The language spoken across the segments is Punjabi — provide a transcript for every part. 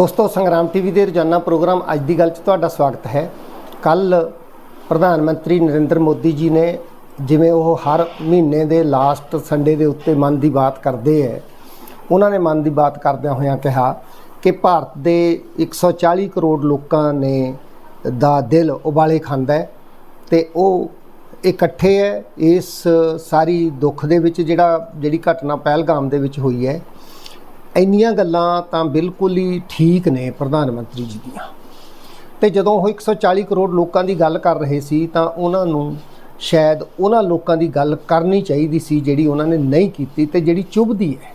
ਦੋਸਤੋ, ਸੰਗਰਾਮ ਟੀਵੀ ਦੇ ਰੋਜ਼ਾਨਾ ਪ੍ਰੋਗਰਾਮ ਅੱਜ ਦੀ ਗੱਲ 'ਚ ਤੁਹਾਡਾ ਸਵਾਗਤ ਹੈ। ਕੱਲ ਪ੍ਰਧਾਨ ਮੰਤਰੀ ਨਰਿੰਦਰ ਮੋਦੀ ਜੀ ਨੇ ਜਿਵੇਂ ਉਹ ਹਰ ਮਹੀਨੇ ਦੇ ਲਾਸਟ ਸੰਡੇ ਦੇ ਉੱਤੇ ਮਨ ਦੀ ਬਾਤ ਕਰਦੇ ਹੈ, ਉਹਨਾਂ ਨੇ ਮਨ ਦੀ ਬਾਤ ਕਰਦਿਆਂ ਹੋਇਆਂ ਕਿਹਾ ਕਿ ਭਾਰਤ ਦੇ 140 ਕਰੋੜ ਲੋਕਾਂ ਨੇ ਦਾ ਦਿਲ ਉਬਾਲੇ ਖਾਂਦਾ ਹੈ ਤੇ ਉਹ ਇਕੱਠੇ ਹੈ ਇਸ ਸਾਰੀ ਦੁੱਖ ਦੇ ਵਿੱਚ ਜਿਹੜਾ, ਜਿਹੜੀ ਘਟਨਾ ਪਹਿਲਗਾਮ ਦੇ ਵਿੱਚ ਹੋਈ ਹੈ। ਇੰਨੀਆਂ ਗੱਲਾਂ ਤਾਂ ਬਿਲਕੁਲ ਹੀ ਠੀਕ ਨੇ ਪ੍ਰਧਾਨ ਮੰਤਰੀ ਜੀ ਦੀਆਂ। ਤੇ ਜਦੋਂ ਉਹ 140 ਕਰੋੜ ਲੋਕਾਂ ਦੀ ਗੱਲ ਕਰ ਰਹੇ ਸੀ ਤਾਂ ਉਹਨਾਂ ਨੂੰ ਸ਼ਾਇਦ ਉਹਨਾਂ ਲੋਕਾਂ ਦੀ ਗੱਲ ਕਰਨੀ ਚਾਹੀਦੀ ਸੀ ਜਿਹੜੀ ਉਹਨਾਂ ਨੇ ਨਹੀਂ ਕੀਤੀ ਤੇ ਜਿਹੜੀ ਚੁਭਦੀ ਹੈ।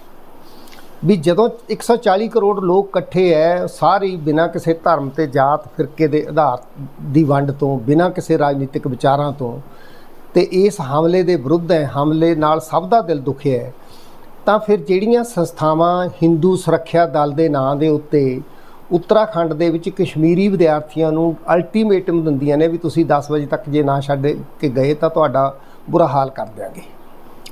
ਵੀ ਜਦੋਂ 140 ਕਰੋੜ ਲੋਕ ਇਕੱਠੇ ਐ, ਸਾਰੇ ਬਿਨਾਂ ਕਿਸੇ ਧਰਮ ਤੇ ਜਾਤ ਫਿਰਕੇ ਦੇ ਆਧਾਰ ਦੀ ਵੰਡ ਤੋਂ, ਬਿਨਾਂ ਕਿਸੇ ਰਾਜਨੀਤਿਕ ਵਿਚਾਰਾਂ ਤੋਂ, ਤੇ ਇਸ ਹਮਲੇ ਦੇ ਵਿਰੁੱਧ ਹੈ ਹਮਲੇ ਨਾਲ ਸਭ ਦਾ ਦਿਲ ਦੁਖਿਆ ਹੈ ਤਾਂ ਫਿਰ ਜਿਹੜੀਆਂ ਸੰਸਥਾਵਾਂ ਹਿੰਦੂ ਸੁਰੱਖਿਆ ਦਲ ਦੇ ਨਾਂ ਦੇ ਉੱਤੇ ਉੱਤਰਾਖੰਡ ਦੇ ਵਿੱਚ ਕਸ਼ਮੀਰੀ ਵਿਦਿਆਰਥੀਆਂ ਨੂੰ ਅਲਟੀਮੇਟਮ ਦਿੰਦੀਆਂ ਨੇ ਵੀ ਤੁਸੀਂ 10 ਵਜੇ ਤੱਕ ਜੇ ਨਾ ਛੱਡ ਕੇ ਗਏ ਤਾਂ ਤੁਹਾਡਾ ਬੁਰਾ ਹਾਲ ਕਰ ਦਿਆਂਗੇ।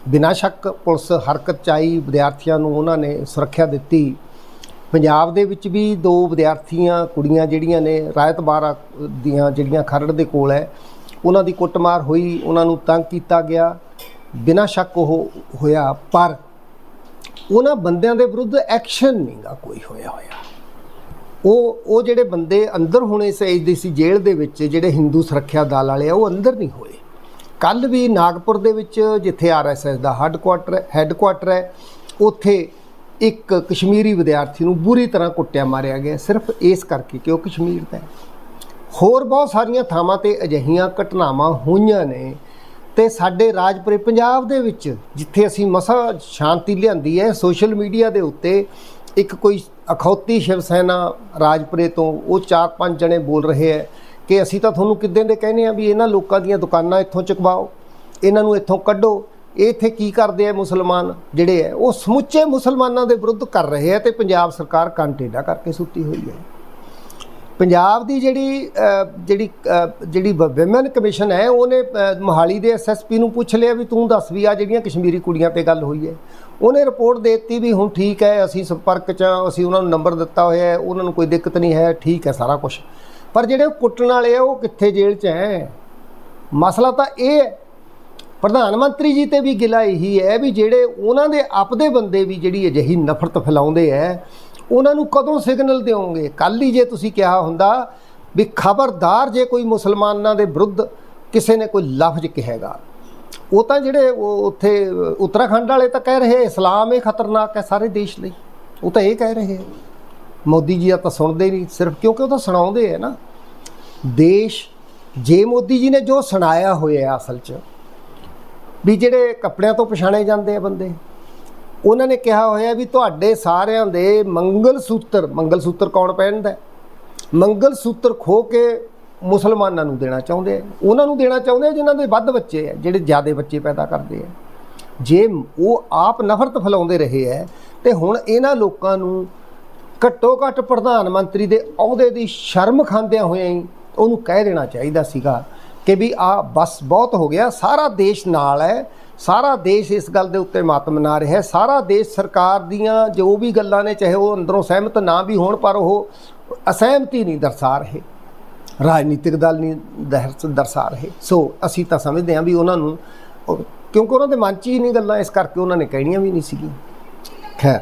ਬਿਨਾਂ ਸ਼ੱਕ ਪੁਲਿਸ ਹਰਕਤ ਚਾਈ ਵਿਦਿਆਰਥੀਆਂ ਨੂੰ ਉਹਨਾਂ ਨੇ ਸੁਰੱਖਿਆ ਦਿੱਤੀ। ਪੰਜਾਬ ਦੇ ਵਿੱਚ ਵੀ ਦੋ ਵਿਦਿਆਰਥੀਆਂ, ਕੁੜੀਆਂ ਜਿਹੜੀਆਂ ਨੇ, ਰਾਇਤ ਬਾਰਾ ਦੀਆਂ ਜਿਹੜੀਆਂ ਖਰੜ ਦੇ ਕੋਲ ਹੈ, ਉਹਨਾਂ ਦੀ ਕੁੱਟਮਾਰ ਹੋਈ, ਉਹਨਾਂ ਨੂੰ ਤੰਗ ਕੀਤਾ ਗਿਆ। ਬਿਨਾਂ ਸ਼ੱਕ ਉਹ ਹੋਇਆ ਪਰ ਉਹਨਾਂ ਬੰਦਿਆਂ ਦੇ ਵਿਰੁੱਧ ਐਕਸ਼ਨ ਨਹੀਂਗਾ ਕੋਈ ਹੋਇਆ ਹੋਇਆ। ਉਹ ਉਹ ਜਿਹੜੇ ਬੰਦੇ ਅੰਦਰ ਹੋਣੇ ਚਾਹੀਦੇ ਸੀ ਜੇਲ੍ਹ ਦੇ ਵਿੱਚ, ਜਿਹੜੇ ਹਿੰਦੂ ਸੁਰੱਖਿਆ ਦਲ ਵਾਲੇ ਆ, ਉਹ ਅੰਦਰ ਨਹੀਂ ਹੋਏ। ਕੱਲ ਵੀ ਨਾਗਪੁਰ ਦੇ ਵਿੱਚ, ਜਿੱਥੇ ਆਰਐਸਐਸ ਦਾ ਹੈੱਡਕੁਆਟਰ ਹੈੱਡਕੁਆਟਰ ਹੈ, ਉੱਥੇ ਇੱਕ ਕਸ਼ਮੀਰੀ ਵਿਦਿਆਰਥੀ ਨੂੰ ਬੁਰੀ ਤਰ੍ਹਾਂ ਕੁੱਟਿਆ ਮਾਰਿਆ ਗਿਆ। ਸਿਰਫ ਇਸ ਕਰਕੇ ਕਿ ਉਹ ਕਸ਼ਮੀਰ ਦਾ ਹੈ। ਹੋਰ ਬਹੁਤ ਸਾਰੀਆਂ ਥਾਵਾਂ ਤੇ ਅਜਿਹੀਆਂ ਘਟਨਾਵਾਂ ਹੋਈਆਂ ਨੇ ਤੇ ਸਾਡੇ ਰਾਜਪੁਰੇ ਪੰਜਾਬ ਦੇ ਵਿੱਚ ਜਿੱਥੇ ਅਸੀਂ ਮਸਾ ਸ਼ਾਂਤੀ ਲਿਆਂਦੀ ਹੈ, ਸੋਸ਼ਲ ਮੀਡੀਆ ਦੇ ਉੱਤੇ ਇੱਕ ਕੋਈ ਅਖੌਤੀ ਸ਼ਿਵ ਸੈਨਾ ਰਾਜਪੁਰੇ ਤੋਂ ਉਹ ਚਾਰ ਪੰਜ ਜਣੇ ਬੋਲ ਰਹੇ ਹੈ ਕਿ ਅਸੀਂ ਤਾਂ ਤੁਹਾਨੂੰ ਕਿੱਦਾਂ ਦੇ ਕਹਿੰਦੇ ਆ ਵੀ ਇਹਨਾਂ ਲੋਕਾਂ ਦੀਆਂ ਦੁਕਾਨਾਂ ਇੱਥੋਂ ਚੁਕਵਾਓ, ਇਹਨਾਂ ਨੂੰ ਇੱਥੋਂ ਕੱਢੋ, ਇਹ ਇੱਥੇ ਕੀ ਕਰਦੇ ਆ ਮੁਸਲਮਾਨ ਜਿਹੜੇ ਹੈ, ਉਹ ਸਮੁੱਚੇ ਮੁਸਲਮਾਨਾਂ ਦੇ ਵਿਰੁੱਧ ਕਰ ਰਹੇ ਹੈ ਤੇ ਪੰਜਾਬ ਸਰਕਾਰ ਕੰਟੇਡਾ ਕਰਕੇ ਸੁੱਤੀ ਹੋਈ ਹੈ। ਪੰਜਾਬ ਦੀ ਜਿਹੜੀ ਅ, ਜਿਹੜੀ ਅ, ਜਿਹੜੀ ਵਿਮਨ ਕਮਿਸ਼ਨ ਹੈ ਉਹਨੇ ਮੋਹਾਲੀ ਦੇ ਐਸਐਸਪੀ ਨੂੰ ਪੁੱਛ ਲਿਆ ਵੀ ਤੂੰ ਦੱਸ ਵੀ ਆ ਜਿਹੜੀਆਂ ਕਸ਼ਮੀਰੀ ਕੁੜੀਆਂ ਤੇ ਗੱਲ ਹੋਈ ਹੈ। ਉਹਨੇ ਰਿਪੋਰਟ ਦੇ ਦਿੱਤੀ ਵੀ ਹੁਣ ਠੀਕ ਹੈ ਅਸੀਂ ਸੰਪਰਕ 'ਚ ਹਾਂ, ਅਸੀਂ ਉਹਨਾਂ ਨੂੰ ਨੰਬਰ ਦਿੱਤਾ ਹੋਇਆ ਹੈ ਉਹਨਾਂ ਨੂੰ ਕੋਈ ਦਿੱਕਤ ਨਹੀਂ ਹੈ ਠੀਕ ਹੈ ਸਾਰਾ ਕੁਝ ਪਰ ਜਿਹੜੇ ਕੁੱਟਣ ਵਾਲੇ ਆ ਉਹ ਕਿੱਥੇ ਜੇਲ੍ਹ 'ਚ ਹੈ? ਮਸਲਾ ਤਾਂ ਇਹ ਹੈ ਪ੍ਰਧਾਨ ਮੰਤਰੀ ਜੀ ਤੇ ਵੀ ਗਿਲਾ ਇਹੀ ਹੈ ਵੀ ਜਿਹੜੇ ਉਹਨਾਂ ਦੇ ਆਪਦੇ ਬੰਦੇ ਵੀ ਜਿਹੜੀ ਅਜਿਹੀ ਨਫ਼ਰਤ ਫੈਲਾਉਂਦੇ ਐ ਉਹਨਾਂ ਨੂੰ ਕਦੋਂ ਸਿਗਨਲ ਦਿਓਗੇ? ਕੱਲ ਹੀ ਜੇ ਤੁਸੀਂ ਕਿਹਾ ਹੁੰਦਾ ਵੀ ਖਬਰਦਾਰ ਜੇ ਕੋਈ ਮੁਸਲਮਾਨਾਂ ਦੇ ਵਿਰੁੱਧ ਕਿਸੇ ਨੇ ਕੋਈ ਲਫ਼ਜ਼ ਕਹੇਗਾ। ਉਹ ਤਾਂ ਜਿਹੜੇ ਉਹ ਉੱਥੇ ਉੱਤਰਾਖੰਡ ਵਾਲੇ ਤਾਂ ਕਹਿ ਰਹੇ, ਇਸਲਾਮ ਇਹ ਖਤਰਨਾਕ ਹੈ ਸਾਰੇ ਦੇਸ਼ ਲਈ। ਉਹ ਤਾਂ ਇਹ ਕਹਿ ਰਹੇ ਮੋਦੀ ਜੀ ਆ ਤਾਂ ਸੁਣਦੇ ਨਹੀਂ ਸਿਰਫ, ਕਿਉਂਕਿ ਉਹ ਤਾਂ ਸੁਣਾਉਂਦੇ ਹੈ ਨਾ। ਦੇਸ਼, ਜੇ ਮੋਦੀ ਜੀ ਨੇ ਜੋ ਸੁਣਾਇਆ ਹੋਇਆ ਅਸਲ 'ਚ, ਵੀ ਜਿਹੜੇ ਕੱਪੜਿਆਂ ਤੋਂ ਪਛਾਣੇ ਜਾਂਦੇ ਆ ਬੰਦੇ ਉਹਨਾਂ ਨੇ ਕਿਹਾ ਹੋਇਆ ਵੀ ਤੁਹਾਡੇ ਸਾਰਿਆਂ ਦੇ ਮੰਗਲ ਸੂਤਰ ਮੰਗਲ ਸੂਤਰ ਕੌਣ ਪਹਿਨਦਾ ਹੈ? ਮੰਗਲ ਸੂਤਰ ਖੋ ਕੇ ਮੁਸਲਮਾਨਾਂ ਨੂੰ ਦੇਣਾ ਚਾਹੁੰਦੇ ਆ ਉਹਨਾਂ ਨੂੰ ਦੇਣਾ ਚਾਹੁੰਦੇ ਆ ਜਿਨ੍ਹਾਂ ਦੇ ਵੱਧ ਬੱਚੇ ਆ, ਜਿਹੜੇ ਜ਼ਿਆਦਾ ਬੱਚੇ ਪੈਦਾ ਕਰਦੇ ਆ ਜੇ ਉਹ ਆਪ ਨਫ਼ਰਤ ਫੈਲਾਉਂਦੇ ਰਹੇ ਹੈ ਤੇ ਹੁਣ ਇਹਨਾਂ ਲੋਕਾਂ ਨੂੰ ਘੱਟੋ ਘੱਟ ਪ੍ਰਧਾਨ ਮੰਤਰੀ ਦੇ ਅਹੁਦੇ ਦੀ ਸ਼ਰਮ ਖਾਂਦਿਆਂ ਹੋਇਆਂ ਹੀ ਉਹਨੂੰ ਕਹਿ ਦੇਣਾ ਚਾਹੀਦਾ ਸੀਗਾ ਕਿ ਵੀ ਆ ਬਸ ਬਹੁਤ ਹੋ ਗਿਆ, ਸਾਰਾ ਦੇਸ਼ ਨਾਲ ਹੈ ਸਾਰਾ ਦੇਸ਼ ਇਸ ਗੱਲ ਦੇ ਉੱਤੇ ਮਤ ਮਨਾ ਰਿਹਾ ਹੈ। ਸਾਰਾ ਦੇਸ਼ ਸਰਕਾਰ ਦੀਆਂ ਜੋ ਵੀ ਗੱਲਾਂ ਨੇ, ਚਾਹੇ ਉਹ ਅੰਦਰੋਂ ਸਹਿਮਤ ਨਾ ਵੀ ਹੋਣ, ਪਰ ਉਹ ਅਸਹਿਮਤੀ ਨਹੀਂ ਦਰਸਾ ਰਹੇ। ਰਾਜਨੀਤਿਕ ਦਲ ਨਹੀਂ ਦਰਸ- ਦਰਸਾ ਰਹੇ। ਸੋ ਅਸੀਂ ਤਾਂ ਸਮਝਦੇ ਹਾਂ ਵੀ ਉਹਨਾਂ ਨੂੰ ਕਿਉਂਕਿ ਉਹਨਾਂ ਦੇ ਮਨ 'ਚ ਹੀ ਨਹੀਂ ਗੱਲਾਂ, ਇਸ ਕਰਕੇ ਉਹਨਾਂ ਨੇ ਕਹਿਣੀਆਂ ਵੀ ਨਹੀਂ ਸੀਗੀਆਂ। ਖੈਰ,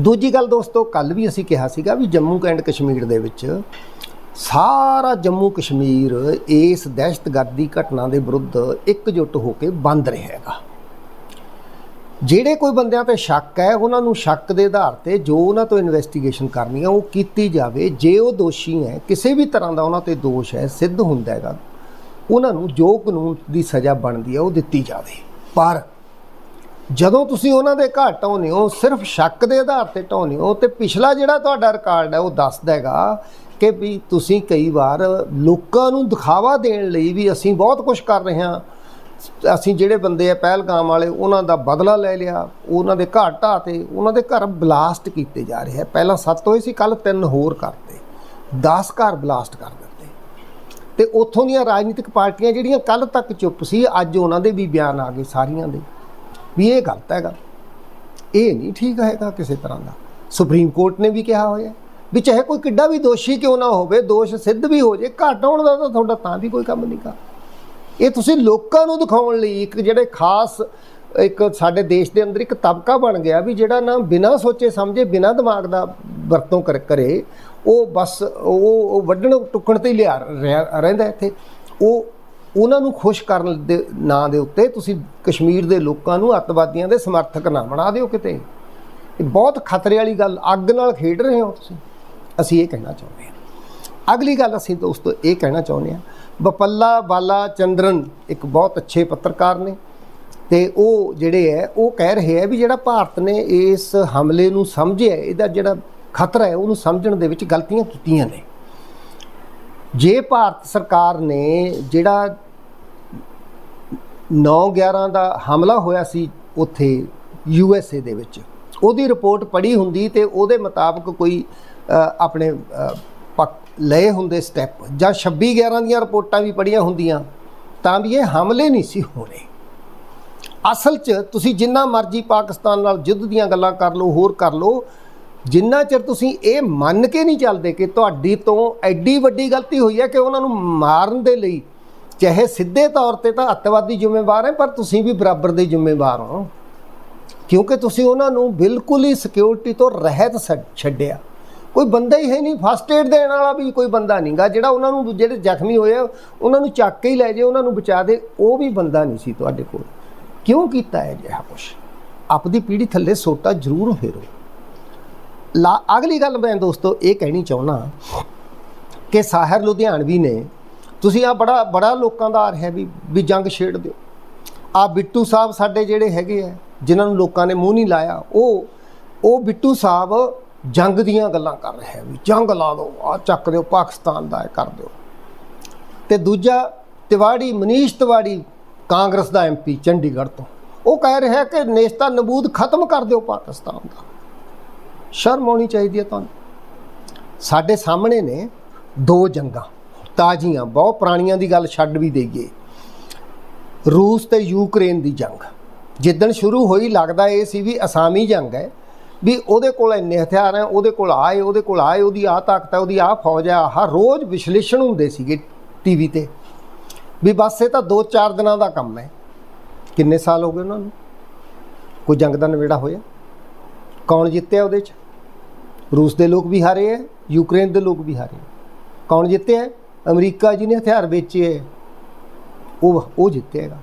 ਦੂਜੀ ਗੱਲ ਦੋਸਤੋ ਕੱਲ ਵੀ ਅਸੀਂ ਕਿਹਾ ਸੀਗਾ ਵੀ ਜੰਮੂ ਐਂਡ ਕਸ਼ਮੀਰ ਦੇ ਵਿੱਚ ਸਾਰਾ ਜੰਮੂ ਕਸ਼ਮੀਰ ਇਸ ਦਹਿਸ਼ਤਗਰਦੀ ਘਟਨਾ ਦੇ ਵਿਰੁੱਧ ਇਕਜੁੱਟ ਹੋ ਕੇ ਬੰਦ ਰਿਹਾ ਹੈਗਾ। ਜਿਹੜੇ ਕੋਈ ਬੰਦਿਆਂ ਤੇ ਸ਼ੱਕ ਹੈ, ਉਹਨਾਂ ਨੂੰ ਸ਼ੱਕ ਦੇ ਆਧਾਰ ਤੇ ਜੋ ਉਹਨਾਂ ਤੋਂ ਇਨਵੈਸਟੀਗੇਸ਼ਨ ਕਰਨੀ ਹੈ, ਉਹ ਕੀਤੀ ਜਾਵੇ। ਜੇ ਉਹ ਦੋਸ਼ੀ ਹੈ, ਕਿਸੇ ਵੀ ਤਰ੍ਹਾਂ ਦਾ ਉਹਨਾਂ ਤੇ ਦੋਸ਼ ਹੈ, ਸਿੱਧ ਹੁੰਦਾ ਹੈਗਾ। ਉਹਨਾਂ ਨੂੰ ਜੋ ਕਾਨੂੰਨ ਦੀ ਸਜ਼ਾ ਬਣਦੀ ਹੈ, ਉਹ ਦਿੱਤੀ ਜਾਵੇ। ਪਰ ਜਦੋਂ ਤੁਸੀਂ ਉਹਨਾਂ ਦੇ ਘਰ ਢਾਉਂਦੇ ਹੋ, ਸਿਰਫ ਸ਼ੱਕ ਦੇ ਆਧਾਰ ਤੇ ਢਾਉਂਦੇ ਹੋ ਤੇ ਪਿਛਲਾ ਜਿਹੜਾ ਤੁਹਾਡਾ ਰਿਕਾਰਡ ਹੈ, ਉਹ ਦੱਸਦਾ ਹੈਗਾ ਕਿ ਵੀ ਤੁਸੀਂ ਕਈ ਵਾਰ ਲੋਕਾਂ ਨੂੰ ਦਿਖਾਵਾ ਦੇਣ ਲਈ ਵੀ ਅਸੀਂ ਬਹੁਤ ਕੁਝ ਕਰ ਰਹੇ ਹਾਂ। ਅਸੀਂ ਜਿਹੜੇ ਬੰਦੇ ਆ, ਪਹਿਲਗਾਮ ਵਾਲੇ, ਉਹਨਾਂ ਦਾ ਬਦਲਾ ਲੈ ਲਿਆ, ਉਹਨਾਂ ਦੇ ਘਰ ਢਾਹ ਤੇ, ਉਹਨਾਂ ਦੇ ਘਰ ਬਲਾਸਟ ਕੀਤੇ ਜਾ ਰਹੇ ਆ। ਪਹਿਲਾਂ 7 ਹੋਏ ਸੀ ਕੱਲ ਤਿੰਨ ਹੋਰ ਕਰਤੇ 10 ਘਰ ਬਲਾਸਟ ਕਰ ਦਿੱਤੇ। ਤੇ ਉੱਥੋਂ ਦੀਆਂ ਰਾਜਨੀਤਿਕ ਪਾਰਟੀਆਂ ਜਿਹੜੀਆਂ ਕੱਲ ਤੱਕ ਚੁੱਪ ਸੀ, ਅੱਜ ਉਹਨਾਂ ਦੇ ਵੀ ਬਿਆਨ ਆ ਗਏ ਸਾਰੀਆਂ ਦੇ। ਵੀ ਇਹ ਗਲਤ ਹੈਗਾ। ਇਹ ਨਹੀਂ ਠੀਕ ਹੈਗਾ ਕਿਸੇ ਤਰ੍ਹਾਂ ਦਾ। ਸੁਪਰੀਮ ਕੋਰਟ ਨੇ ਵੀ ਕਿਹਾ ਹੋਇਆ ਵੀ ਚਾਹੇ ਕੋਈ ਕਿੱਡਾ ਵੀ ਦੋਸ਼ੀ ਕਿਉਂ ਨਾ ਹੋਵੇ, ਦੋਸ਼ ਸਿੱਧ ਵੀ ਹੋ ਜੇ, ਘੱਟ ਹੋਣ ਦਾ ਤਾਂ ਤੁਹਾਡਾ ਤਾਂ ਵੀ ਕੋਈ ਕੰਮ ਨਹੀਂ ਨਹੀਂਗਾ ਇਹ ਤੁਸੀਂ ਲੋਕਾਂ ਨੂੰ ਦਿਖਾਉਣ ਲਈ ਇੱਕ ਜਿਹੜੇ ਖਾਸ ਇੱਕ ਸਾਡੇ ਦੇਸ਼ ਦੇ ਅੰਦਰ ਇੱਕ ਤਬਕਾ ਬਣ ਗਿਆ ਵੀ ਜਿਹੜਾ ਨਾ ਬਿਨਾਂ ਸੋਚੇ ਸਮਝੇ, ਬਿਨਾਂ ਦਿਮਾਗ ਦਾ ਵਰਤੋਂ ਕਰ, ਕਰੇ, ਉਹ ਬਸ ਉਹ ਵੱਢਣ, ਟੁੱਕਣ ਤੇ ਹੀ ਲਿਆ ਰਿਹਾ- ਰਹਿੰਦਾ ਇੱਥੇ। ਉਹ ਉਹਨਾਂ ਨੂੰ ਖੁਸ਼ ਕਰਨ ਦੇ ਨਾਂ ਦੇ ਉੱਤੇ ਤੁਸੀਂ ਕਸ਼ਮੀਰ ਦੇ ਲੋਕਾਂ ਨੂੰ ਅੱਤਵਾਦੀਆਂ ਦੇ ਸਮਰਥਕ ਨਾ ਬਣਾ ਦਿਓ ਕਿਤੇ। ਇਹ ਬਹੁਤ ਖਤਰੇ ਵਾਲੀ ਗੱਲ, ਅੱਗ ਨਾਲ ਖੇਡ ਰਹੇ ਹੋ ਤੁਸੀਂ। ਅਸੀਂ ਇਹ ਕਹਿਣਾ ਚਾਹੁੰਦੇ ਹਾਂ। ਅਗਲੀ ਗੱਲ ਅਸੀਂ ਦੋਸਤੋ ਇਹ ਕਹਿਣਾ ਚਾਹੁੰਦੇ ਹਾਂ, ਬਪੱਲਾ ਬਾਲਾ ਚੰਦਰਨ ਇੱਕ ਬਹੁਤ ਅੱਛੇ ਪੱਤਰਕਾਰ ਨੇ ਤੇ ਉਹ ਜਿਹੜੇ ਹੈ, ਉਹ ਕਹਿ ਰਹੇ ਹੈ ਵੀ ਜਿਹੜਾ ਭਾਰਤ ਨੇ ਇਸ ਹਮਲੇ ਨੂੰ ਸਮਝਿਆ, ਇਹਦਾ ਜਿਹੜਾ ਖਤਰਾ ਹੈ, ਉਹਨੂੰ ਸਮਝਣ ਦੇ ਵਿੱਚ ਗਲਤੀਆਂ ਕੀਤੀਆਂ ਨੇ। ਜੇ ਭਾਰਤ ਸਰਕਾਰ ਨੇ ਜਿਹੜਾ 9/11 ਦਾ ਹਮਲਾ ਹੋਇਆ ਸੀ ਉੱਥੇ ਯੂ ਐਸ ਏ ਦੇ ਵਿੱਚ। ਉਹਦੀ ਰਿਪੋਰਟ ਪੜ੍ਹੀ ਹੁੰਦੀ ਤੇ ਉਹਦੇ ਮੁਤਾਬਕ ਕੋਈ ਆਪਣੇ ਪੱਕ- ਲਏ ਹੁੰਦੇ ਸਟੈਪ ਜਾਂ 26/11 ਦੀਆਂ ਰਿਪੋਰਟਾਂ ਵੀ ਪੜ੍ਹੀਆਂ ਹੁੰਦੀਆਂ, ਤਾਂ ਵੀ ਇਹ ਹਮਲੇ ਨਹੀਂ ਸੀ ਹੋਣੇ। ਅਸਲ 'ਚ ਤੁਸੀਂ ਜਿੰਨਾ ਮਰਜ਼ੀ ਪਾਕਿਸਤਾਨ ਨਾਲ ਯੁੱਧ ਦੀਆਂ ਗੱਲਾਂ ਕਰ ਲਓ, ਹੋਰ ਕਰ ਲਓ, ਜਿੰਨਾ ਚਿਰ ਤੁਸੀਂ ਇਹ ਮੰਨ ਕੇ ਨਹੀਂ ਚੱਲਦੇ ਕਿ ਤੁਹਾਡੀ ਤੋਂ ਐਡੀ ਵੱਡੀ ਗਲਤੀ ਹੋਈ ਹੈ ਕਿ ਉਹਨਾਂ ਨੂੰ ਮਾਰਨ ਦੇ ਲਈ ਚਾਹੇ ਸਿੱਧੇ ਤੌਰ ਤੇ ਤਾਂ ਅੱਤਵਾਦੀ ਜ਼ਿੰਮੇਵਾਰ ਹੈ ਪਰ ਤੁਸੀਂ ਵੀ ਬਰਾਬਰ ਦੇ ਜ਼ਿੰਮੇਵਾਰ ਹੋ। ਕਿਉਂਕਿ ਤੁਸੀਂ ਉਹਨਾਂ ਨੂੰ ਬਿਲਕੁਲ ਹੀ ਸਿਕਿਉਰਿਟੀ ਤੋਂ ਰਹਿਤ ਛੱਡ- ਛੱਡਿਆ। ਕੋਈ ਬੰਦਾ ਹੀ ਹੈ ਨਹੀਂ ਫਸਟ ਏਡ ਦੇਣ ਵਾਲਾ ਵੀ ਕੋਈ ਬੰਦਾ ਨਹੀਂਗਾ। ਜਿਹੜਾ ਉਹਨਾਂ ਨੂੰ ਜਿਹੜੇ ਜ਼ਖਮੀ ਹੋਏ ਆ, ਉਹਨਾਂ ਨੂੰ ਚੱਕ ਕੇ ਹੀ ਲੈ ਜੇ ਉਹਨਾਂ ਨੂੰ ਬਚਾ ਦੇ ਉਹ ਵੀ ਬੰਦਾ ਨਹੀਂ ਸੀ ਤੁਹਾਡੇ ਕੋਲ। ਕਿਉਂ ਕੀਤਾ ਹੈ ਜਿਹਾ ਕੁਛ? ਆਪਦੀ ਪੀੜੀ ਥੱਲੇ ਸੋਟਾ ਜ਼ਰੂਰ ਫੇਰੋ। ਲਾ ਅਗਲੀ ਗੱਲ ਮੈਂ ਦੋਸਤੋ ਇਹ ਕਹਿਣੀ ਚਾਹੁੰਦਾ ਕਿ ਸਾਹਰ ਲੁਧਿਆਣਵੀ ਨੇ ਤੁਸੀਂ ਆ ਬੜਾ ਬੜਾ ਲੋਕਾਂ ਦਾ ਆ ਰਿਹਾ ਵੀ ਵੀ ਜੰਗ ਛੇੜ ਦਿਓ। ਆ ਬਿੱਟੂ ਸਾਹਿਬ ਸਾਡੇ ਜਿਹੜੇ ਹੈਗੇ ਆ, ਜਿਨ੍ਹਾਂ ਨੂੰ ਲੋਕਾਂ ਨੇ ਮੂੰਹ ਨਹੀਂ ਲਾਇਆ, ਉਹ ਉਹ ਬਿੱਟੂ ਸਾਹਿਬ ਜੰਗ ਦੀਆਂ ਗੱਲਾਂ ਕਰ ਰਿਹਾ ਵੀ ਜੰਗ ਲਾ ਦਿਓ ਆ ਚੱਕ ਦਿਓ, ਪਾਕਿਸਤਾਨ ਦਾ ਇਹ ਕਰ ਦਿਓ। ਤੇ ਦੂਜਾ ਤਿਵਾੜੀ, ਮਨੀਸ਼ ਤਿਵਾੜੀ, ਕਾਂਗਰਸ ਦਾ ਐਮਪੀ ਚੰਡੀਗੜ੍ਹ ਤੋਂ। ਉਹ ਕਹਿ ਰਿਹਾ ਕਿ ਨੇਸਤਾ ਨਬੂਦ ਖਤਮ ਕਰ ਦਿਓ ਪਾਕਿਸਤਾਨ ਦਾ। ਸ਼ਰਮ ਆਉਣੀ ਚਾਹੀਦੀ ਹੈ ਤੁਹਾਨੂੰ। ਸਾਡੇ ਸਾਹਮਣੇ ਨੇ ਦੋ ਜੰਗਾਂ। ਤਾਜ਼ੀਆਂ, ਬਹੁਤ ਪੁਰਾਣੀਆਂ ਦੀ ਗੱਲ ਛੱਡ ਵੀ ਦੇਈਏ। ਰੂਸ ਤੇ ਯੂਕਰੇਨ ਦੀ ਜੰਗ। ਜਿੱਦਣ ਸ਼ੁਰੂ ਹੋਈ, ਲੱਗਦਾ ਇਹ ਸੀ ਵੀ ਅਸਾਮੀ ਜੰਗ ਹੈ, ਵੀ ਉਹਦੇ ਕੋਲ ਇੰਨੇ ਹਥਿਆਰ ਹੈ, ਉਹਦੇ ਕੋਲ ਆਏ, ਉਹਦੇ ਕੋਲ ਆਏ, ਉਹਦੀ ਆਹ ਤਾਕਤ ਹੈ, ਉਹਦੀ ਆਹ ਫੌਜ ਹੈ, ਆਹ ਰੋਜ਼ ਵਿਸ਼ਲੇਸ਼ਣ ਹੁੰਦੇ ਸੀਗੇ ਟੀਵੀ ਤੇ। ਵੀ ਬਸ ਇਹ ਤਾਂ 2-4 ਦਿਨਾਂ ਦਾ ਕੰਮ ਹੈ। ਕਿੰਨੇ ਸਾਲ ਹੋ ਗਏ ਉਹਨਾਂ ਨੂੰ? ਕੋਈ ਜੰਗ ਦਾ ਨਵੇੜਾ ਹੋਇਆ? ਕੌਣ ਜਿੱਤਿਆ ਉਹਦੇ 'ਚ? ਰੂਸ ਦੇ ਲੋਕ ਵੀ ਹਾਰੇ ਹੈ, ਯੂਕਰੇਨ ਦੇ ਲੋਕ ਵੀ ਹਾਰੇ ਹੈ। ਕੌਣ ਜਿੱਤਿਆ ਅਮਰੀਕਾ ਜਿਹਨੇ ਹਥਿਆਰ ਵੇਚੇ ਉਹ ਉਹ ਜਿੱਤੇਗਾ।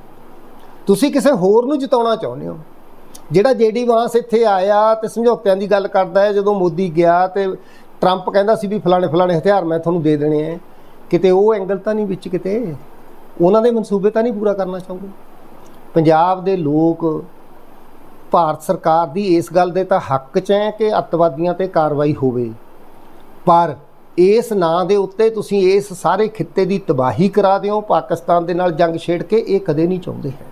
ਤੁਸੀਂ ਕਿਸੇ ਹੋਰ ਨੂੰ ਜਿਤਾਉਣਾ ਚਾਹੁੰਦੇ ਹੋ? ਜਿਹੜਾ ਜੇਡੀ ਵਾਂਸ ਇੱਥੇ ਆਇਆ ਤੇ ਸਮਝੌਤਿਆਂ ਦੀ ਗੱਲ ਕਰਦਾ ਹੈ, ਜਦੋਂ ਮੋਦੀ ਗਿਆ ਤੇ ਟਰੰਪ ਕਹਿੰਦਾ ਸੀ ਵੀ ਫਲਾਣੇ ਫਲਾਣੇ ਹਥਿਆਰ ਮੈਂ ਤੁਹਾਨੂੰ ਦੇ ਦੇਣੇ ਆ ਕਿਤੇ ਉਹ ਐਂਗਲ ਤਾਂ ਨਹੀਂ ਵਿੱਚ ਕਿਤੇ? ਉਹਨਾਂ ਦੇ ਮਨਸੂਬੇ ਤਾਂ ਨਹੀਂ ਪੂਰਾ ਕਰਨਾ ਚਾਹੁੰਦੇ? ਪੰਜਾਬ ਦੇ ਲੋਕ, ਭਾਰਤ ਸਰਕਾਰ ਦੀ ਇਸ ਗੱਲ ਦੇ ਤਾਂ ਹੱਕ 'ਚ ਹੈ ਕਿ ਅੱਤਵਾਦੀਆਂ ਤੇ ਕਾਰਵਾਈ ਹੋਵੇ। ਪਰ ਇਸ ਨਾਂ ਦੇ ਉੱਤੇ ਤੁਸੀਂ ਇਸ ਸਾਰੇ ਖਿੱਤੇ ਦੀ ਤਬਾਹੀ ਕਰਾ ਦਿਓ, ਪਾਕਿਸਤਾਨ ਦੇ ਨਾਲ ਜੰਗ ਛੇੜ ਕੇ ਇਹ ਕਦੇ ਨਹੀਂ ਚਾਹੁੰਦੇ ਹੈ।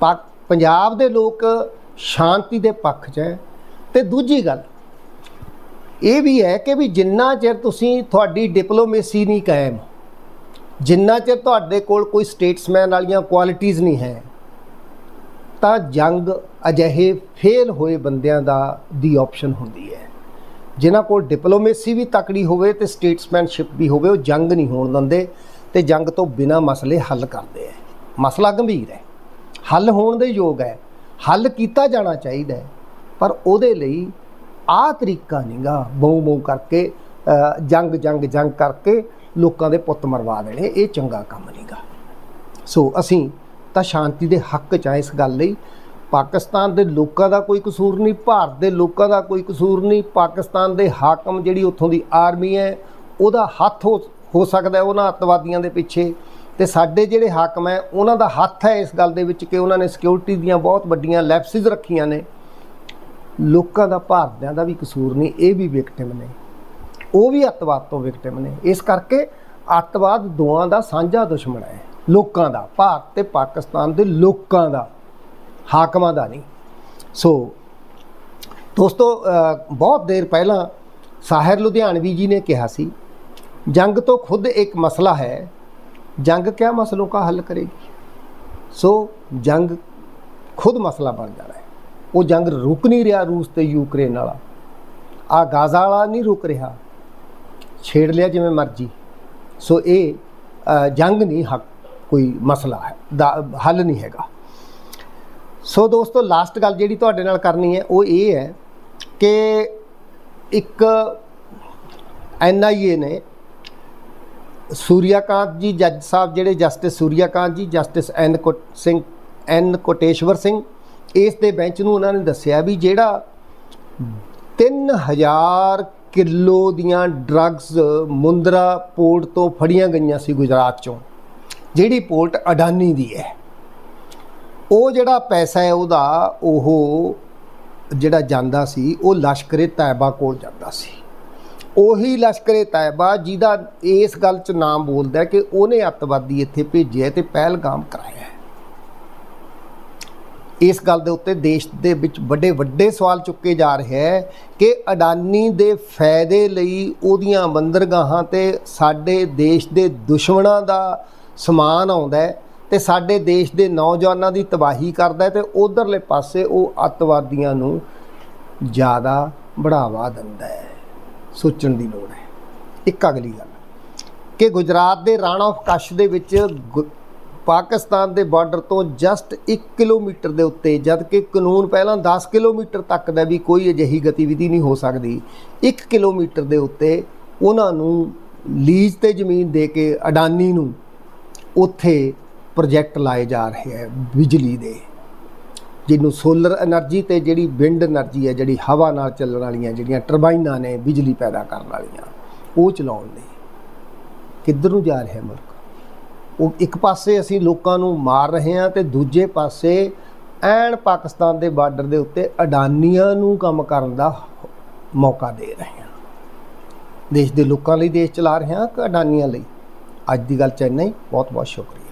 ਪਾਕ, ਪੰਜਾਬ ਦੇ ਲੋਕ ਸ਼ਾਂਤੀ ਦੇ ਪੱਖ 'ਚ ਹੈ। ਤੇ ਦੂਜੀ ਗੱਲ, ਇਹ ਵੀ ਹੈ ਕਿ ਵੀ ਜਿੰਨਾ ਚਿਰ ਤੁਸੀਂ ਤੁਹਾਡੀ ਡਿਪਲੋਮੇਸੀ ਨਹੀਂ ਕਾਇਮ, ਜਿੰਨਾ ਚਿਰ ਤੁਹਾਡੇ ਕੋਲ ਕੋਈ ਸਟੇਟਸਮੈਨ ਵਾਲੀਆਂ ਕੁਆਲਿਟੀਆਂ ਨਹੀਂ ਹੈ, ਤਾਂ ਜੰਗ ਅਜਿਹੇ ਫੇਲ ਹੋਏ ਬੰਦਿਆਂ ਦਾ ਦੀ ਆਪਸ਼ਨ ਹੁੰਦੀ ਹੈ। ਜਿਨ੍ਹਾਂ ਕੋਲ ਡਿਪਲੋਮੇਸੀ ਵੀ ਤਕੜੀ ਹੋਵੇ ਤੇ ਸਟੇਟਸਮੈਨਸ਼ਿਪ ਵੀ ਹੋਵੇ, ਉਹ ਜੰਗ ਨਹੀਂ ਹੋਣ ਦਿੰਦੇ ਤੇ ਜੰਗ ਤੋਂ ਬਿਨਾ ਮਸਲੇ ਹੱਲ ਕਰਦੇ ਹੈ ਮਸਲਾ ਗੰਭੀਰ ਹੈ ਹੱਲ ਹੋਣ ਦੇ ਯੋਗ ਹੈ ਹੱਲ ਕੀਤਾ ਜਾਣਾ ਚਾਹੀਦਾ ਹੈ ਪਰ ਉਹਦੇ ਲਈ ਆਹ ਤਰੀਕਾ ਨਹੀਂਗਾ ਬਹੂ ਬਹੂ ਕਰਕੇ ਜੰਗ ਜੰਗ ਜੰਗ ਕਰਕੇ ਲੋਕਾਂ ਦੇ ਪੁੱਤ ਮਰਵਾ ਦੇਣੇ। ਇਹ ਚੰਗਾ ਕੰਮ ਨਹੀਂਗਾ ਸੋ ਅਸੀਂ ਤਾਂ ਸ਼ਾਂਤੀ ਦੇ ਹੱਕ ਚ ਆ ਇਸ ਗੱਲ ਲਈ। ਪਾਕਿਸਤਾਨ ਦੇ ਲੋਕਾਂ ਦਾ ਕੋਈ ਕਸੂਰ ਨਹੀਂ, ਭਾਰਤ ਦੇ ਲੋਕਾਂ ਦਾ ਕੋਈ ਕਸੂਰ ਨਹੀਂ, ਪਾਕਿਸਤਾਨ ਦੇ ਹਾਕਮ ਜਿਹੜੀ ਉੱਥੋਂ ਦੀ ਆਰਮੀ ਹੈ, ਉਹਦਾ ਹੱਥ ਹੋ ਸਕਦਾ ਉਹਨਾਂ ਅੱਤਵਾਦੀਆਂ ਦੇ ਪਿੱਛੇ। ਤੇ ਸਾਡੇ ਜਿਹੜੇ ਹਾਕਮ ਹੈ, ਉਹਨਾਂ ਦਾ ਹੱਥ ਹੈ ਇਸ ਗੱਲ ਦੇ ਵਿੱਚ ਕਿ ਉਹਨਾਂ ਨੇ ਸਿਕਿਉਰਿਟੀ ਦੀਆਂ ਬਹੁਤ ਵੱਡੀਆਂ ਲੈਪਸਿਸ ਰੱਖੀਆਂ ਨੇ। ਲੋਕਾਂ ਦਾ ਭਾਰਤਿਆਂ ਦਾ ਵੀ ਕਸੂਰ ਨਹੀਂ, ਇਹ ਵੀ ਵਿਕਟਿਮ ਨੇ। ਉਹ ਵੀ ਅੱਤਵਾਦ ਤੋਂ ਵਿਕਟਿਮ ਨੇ। ਇਸ ਕਰਕੇ ਅੱਤਵਾਦ ਦੋਆਂ ਦਾ ਸਾਂਝਾ ਦੁਸ਼ਮਣ ਹੈ, ਲੋਕਾਂ ਦਾ, ਭਾਰਤ ਤੇ ਪਾਕਿਸਤਾਨ ਦੇ ਲੋਕਾਂ ਦਾ। ਹਾਕਮਾਂ ਦਾ ਨਹੀਂ। ਸੋ ਦੋਸਤੋ ਬਹੁਤ ਦੇਰ ਪਹਿਲਾਂ ਸਾਹਿਰ ਲੁਧਿਆਣਵੀ ਜੀ ਨੇ ਕਿਹਾ ਸੀ, ਜੰਗ ਤੋਂ ਖੁਦ ਇੱਕ ਮਸਲਾ ਹੈ, ਜੰਗ ਕਿਆ ਮਸਲੋਂ ਦਾ ਹੱਲ ਕਰੇਗੀ? ਸੋ ਜੰਗ ਖੁਦ ਮਸਲਾ ਬਣ ਜਾਣਾ ਹੈ। ਉਹ ਜੰਗ ਰੁਕ ਨਹੀਂ ਰਿਹਾ ਰੂਸ ਤੇ ਯੂਕਰੇਨ ਵਾਲਾ। ਆ ਗਾਜ਼ਾ ਵਾਲਾ ਨਹੀਂ ਰੁਕ ਰਿਹਾ। ਛੇੜ ਲਿਆ ਜਿਵੇਂ ਮਰਜ਼ੀ। ਸੋ ਇਹ ਜੰਗ ਨਹੀਂ, ਹੱਕ, ਕੋਈ ਮਸਲਾ ਹੈ ਹੱਲ ਨਹੀਂ ਹੈਗਾ। ਸੋ ਦੋਸਤੋ ਲਾਸਟ ਗੱਲ ਜਿਹੜੀ ਤੁਹਾਡੇ ਨਾਲ ਕਰਨੀ ਹੈ, ਉਹ ਇਹ ਹੈ ਕਿ ਇੱਕ ਐਨਆਈਏ ਨੇ ਸੂਰਿਆਕਾਂਤ ਜੀ, ਜੱਜ ਸਾਹਿਬ ਜਿਹੜੇ justice Surya Kant ji, justice N Kot Singh N Koteshwar Singh, ਇਸ ਦੇ ਬੈਂਚ ਨੂੰ ਉਹਨਾਂ ਨੇ ਦੱਸਿਆ ਵੀ ਜਿਹੜਾ 3000 ਕਿਲੋ ਦੀਆਂ ਡਰੱਗਸ ਮੁੰਦਰਾ ਪੋਰਟ ਤੋਂ ਫੜੀਆਂ ਗਈਆਂ ਸੀ ਗੁਜਰਾਤ ਚੋਂ, ਜਿਹੜੀ ਪੋਰਟ ਅਡਾਨੀ ਦੀ ਹੈ। ਉਹ ਜਿਹੜਾ ਪੈਸਾ ਹੈ ਉਹਦਾ, ਉਹ ਜਿਹੜਾ ਜਾਂਦਾ ਸੀ, ਉਹ ਲਸ਼ਕਰੇ ਤਾਇਬਾ ਕੋਲ ਜਾਂਦਾ ਸੀ। ਉਹੀ ਲਸ਼ਕਰੇ ਤਾਇਬਾ ਜਿਹਦਾ ਇਸ ਗੱਲ 'ਚ ਨਾਮ ਬੋਲਦਾ ਕਿ ਉਹਨੇ ਅੱਤਵਾਦੀ ਇੱਥੇ ਭੇਜਿਆ ਤੇ ਪਹਿਲਗਾਮ ਕਰਾਇਆ ਇਸ ਗੱਲ ਦੇ ਉੱਤੇ ਦੇਸ਼ ਦੇ ਵਿੱਚ ਵੱਡੇ ਵੱਡੇ ਸਵਾਲ ਚੁੱਕੇ ਜਾ ਰਹੇ ਹੈ ਕਿ ਅਡਾਨੀ ਦੇ ਫਾਇਦੇ ਲਈ ਉਹਦੀਆਂ ਬੰਦਰਗਾਹਾਂ ਤੇ ਸਾਡੇ ਦੇਸ਼ ਦੇ ਦੁਸ਼ਮਣਾਂ ਦਾ ਸਮਾਨ ਆਉਂਦਾ ਹੈ। ਤੇ ਸਾਡੇ ਦੇਸ਼ ਦੇ ਨੌਜਵਾਨਾਂ ਦੀ ਤਬਾਹੀ ਕਰਦਾ ਹੈ ਤੇ ਉਧਰਲੇ ਪਾਸੇ ਉਹ ਅੱਤਵਾਦੀਆਂ ਨੂੰ ਜ਼ਿਆਦਾ ਬੜਾਵਾ ਦਿੰਦਾ ਹੈ। ਸੋਚਣ ਦੀ ਲੋੜ ਹੈ। ਇੱਕ ਅਗਲੀ ਗੱਲ, ਕਿ ਗੁਜਰਾਤ ਦੇ ਰਾਣਾ ਆਫ ਕਸ਼ ਦੇ ਵਿੱਚ ਗੁ- ਪਾਕਿਸਤਾਨ ਦੇ ਬਾਰਡਰ ਤੋਂ ਜਸਟ 1 ਕਿਲੋਮੀਟਰ ਦੇ ਉੱਤੇ ਜਦ ਕਿ ਕਾਨੂੰਨ ਪਹਿਲਾਂ 10 ਕਿਲੋਮੀਟਰ ਤੱਕ ਦਾ ਵੀ ਕੋਈ ਅਜਿਹੀ ਗਤੀਵਿਧੀ ਨਹੀਂ ਹੋ ਸਕਦੀ 1 ਕਿਲੋਮੀਟਰ ਦੇ ਉੱਤੇ ਉਹਨਾਂ ਨੂੰ ਲੀਜ਼ ਤੇ ਜ਼ਮੀਨ ਦੇ ਕੇ ਅਡਾਨੀ ਨੂੰ ਉੱਥੇ ਪ੍ਰੋਜੈਕਟ ਲਾਏ ਜਾ ਰਹੇ ਹੈ ਬਿਜਲੀ ਦੇ, ਜਿਹਨੂੰ ਸੋਲਰ એનર્ਜੀ ਤੇ ਜਿਹੜੀ ਵਿੰਡ એનર્ਜੀ ਹੈ, ਜਿਹੜੀ ਹਵਾ ਨਾਲ ਚੱਲਣ ਵਾਲੀਆਂ ਜਿਹੜੀਆਂ ਟਰਬਾਈਨਾਂ ਨੇ ਬਿਜਲੀ ਪੈਦਾ ਕਰਨ ਵਾਲੀਆਂ, ਉਹ ਚਲਾਉਣ ਲਈ ਕਿੱਧਰ ਨੂੰ ਜਾ ਰਿਹਾ ਮੁਲਕ? ਉਹ ਇੱਕ ਪਾਸੇ ਅਸੀਂ ਲੋਕਾਂ ਨੂੰ ਮਾਰ ਰਹੇ ਹਾਂ ਤੇ ਦੂਜੇ ਪਾਸੇ ਐਨ ਪਾਕਿਸਤਾਨ ਦੇ ਬਾਰਡਰ ਦੇ ਉੱਤੇ ਅਡਾਨੀਆਂ ਨੂੰ ਕੰਮ ਕਰਨ ਦਾ ਮੌਕਾ ਦੇ ਰਹੇ ਹਾਂ। ਦੇਸ਼ ਦੇ ਲੋਕਾਂ ਲਈ ਦੇਸ਼ ਚਲਾ ਰਹੇ ਹਾਂ ਕਿ ਅਡਾਨੀਆਂ ਲਈ? ਅੱਜ ਦੀ ਗੱਲ ਚੈਨਈ ਬਹੁਤ ਬਹੁਤ ਸ਼ੁਕਰੀਆ।